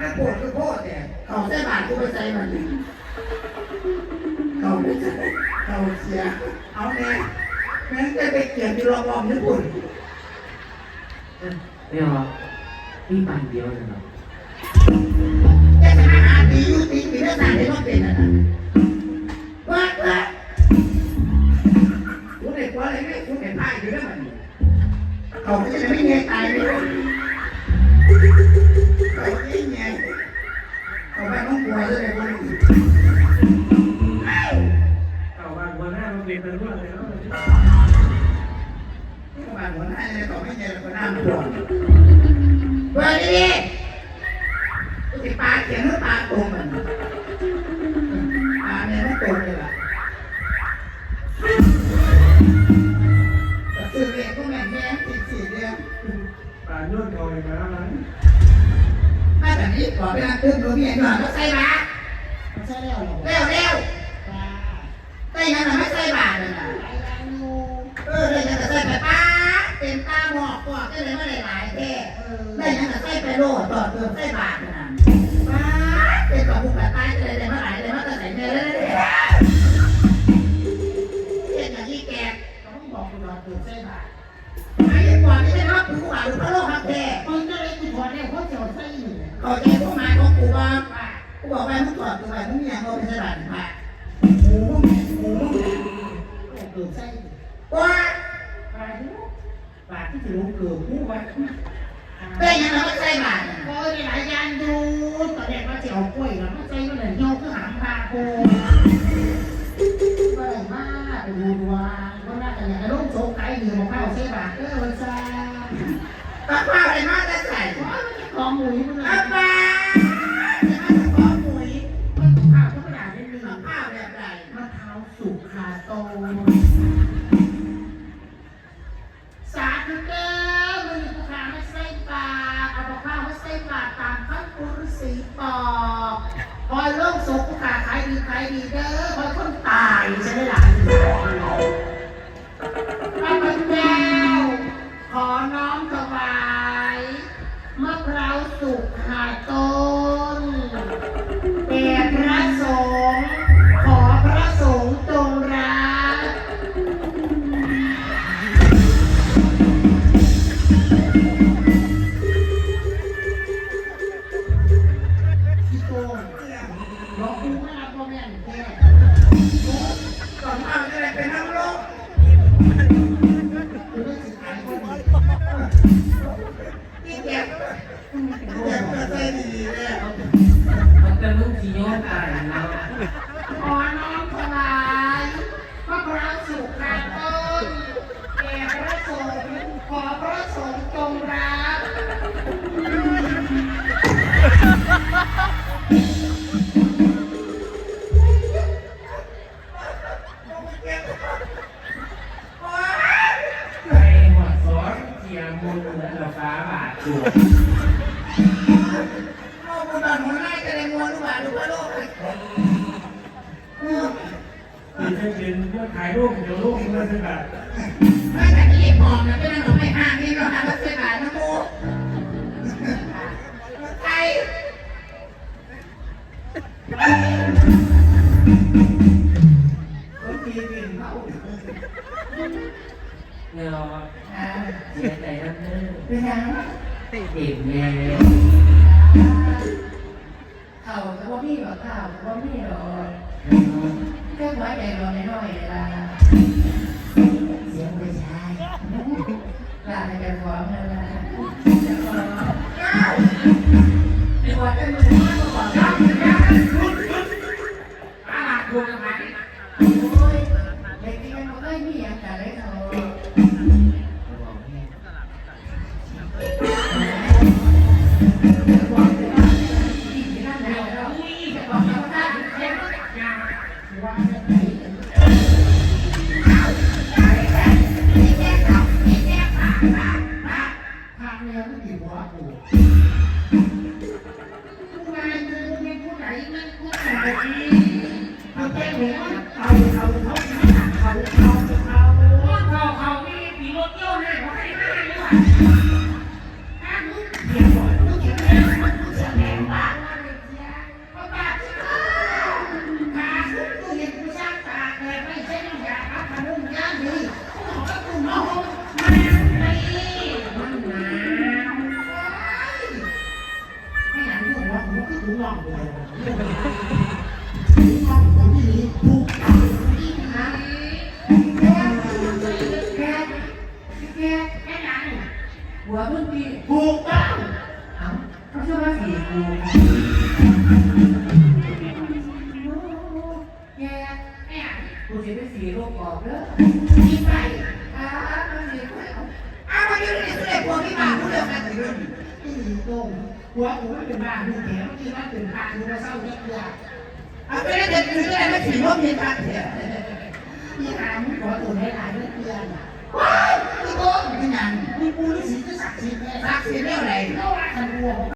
หาปวดคือพ่อแต่เขาใส่บาทกูไปใส่มันเขาไม่ใส่เขาเสีย เอาแน่แม่งจะไปเกี่ยวที่รอบอมญี่ปุ่นไม่เอามีปันเดียวเลยเนาะจะหาหาดีอยู่ตีปีละสามได้มาเป็นอะไรว่าว่าคุณเด็กว่าอะไรเนี่ยคุณเด็กพายอยู่ได้มันเขาจะไม่เงี้ยตายเลย ม่ต้องกลันเอาบางหัวหน้ามันเปลี่ยนเป็นเรื่องเลยเนาะที่บ้านหัวหน้าเนี่ยเขาไม่เงี้ยคนหน้ามันหลงเบอร์ดีๆกูจะปาเขียนหรือปาตรงมันปาเนี่ยไมันตรงเลยล่ะสื่อเรียกพวกแม่แม่ติดสี่เดือนป่านย้อนคอยมาแล้วนะ ถ้าแบบนี้ขอไปนั่งตื้นดูเมียหน่อยก็ใส่บาตรไม่ใช่แล้วหรอเร็วเร็วใส่ยังไม่ใส่บาตรเลยนะเออได้ยังไงใส่ไปป้าเต็มตาหมอกกอดก็เลยไม่ได้หลายแค่ได้ยังไงใส่ไปโลดต่อเติมใส่บาตรนะ อยู่เนี่ยเข้าใจพวกมาของกูว่ากูบอกไปมึงถอดตัวไปมึงอยังเอาไปส่บาตรพระหมูมึงหมูมึงกูใส่ว่าปลาที่ปลาที่ถือเกลือกูไว้ได้ยังไงไม่ใส่บาตรนะโอ้ยหลายย่างดูตอนแรกว่าจะเอากล้วยแล้วไม่ใส่ก็เลยโยกก็หางปลาโกก็เลยมาไปดูดวงว่าน่าจะอย่างลูกโชคไก่ดีของข้าวใส่บาทเออวันซ่า ตาข้าวอะไรมาจะใส่ของหมูมึงเลยอาปา อน้อมถวายมะพร้าวสุกหาต้นแด่พระสงฆ์ขอพระสงฆ์จงรักพี่โกงหลอกกูไม่รับพ่อแม่นแท้ก่อนเอาจะได้เป็น ลูกที่ย้อนตายเนาะขอน้อมถวายพระพระสุขนาต้นแก่พระสงฆ์ขอพระสงฆ์จงรักไปหมดสอนเกียร์มูลและราคาบาทตั เป็นเช่นเป็นเพื่อขายรูปเดี๋ยวรูปมันจะแบบไม่แต่ที่มองนะเป็นหนูไม่ห่างนี่เราหาว่าใส่บาตรนะโมไทยคนมีวินเขาเนาะอ่าเสียใจนั่นเด้อเป็นยังเต็มแน่เขาแต่ว่าพี่บอกเขาแต่ว่าพี่หรอ กแค่หัวใจเราน้อยๆล่ะเสียงไม่ใช่ลาไปการฟ้องนั่นแหละไอ้วัดไอ้มึงมาบอกอาหาทตัวกันไปโอ้ยเด็กที่มันไม่มีอางกันเลยากทางแนวไม่ดีหัวกูผู้นายมึงเป็นผู้ไหนนั่นผู้ไหนมึงเป็นหัวเอาเอา ถุงน่องเลยถูกต้องนะแค่แค่แค่แค่ยังหัวมึงดีถูกต้องเอ้าเชื่อว่าสีกูแค่แค่กูจะไปสีโลกออกเด้อที่ไปอ้ามันสีกูเอาเอามาอยู่ในสุดเลยพวกพี่มาผู้เดียวกันถึงที่ตรง หัวผมไม่เป็นบ้าดูแถวที่ว่นเป็นบ้าดูมาเศร้าเยอะแยะเอาไปเล่นเด็กถืออะไรไม่ถือว่ามีพักเถอะมีหามึงขอตัวให้หลายเรื่องเดือนว้ายมีโก้มีหนังมีปูฤาษีที่ศักดิ์สิทธิ์แน่รักสิเรื่องอะไรเพราว่าคันวัว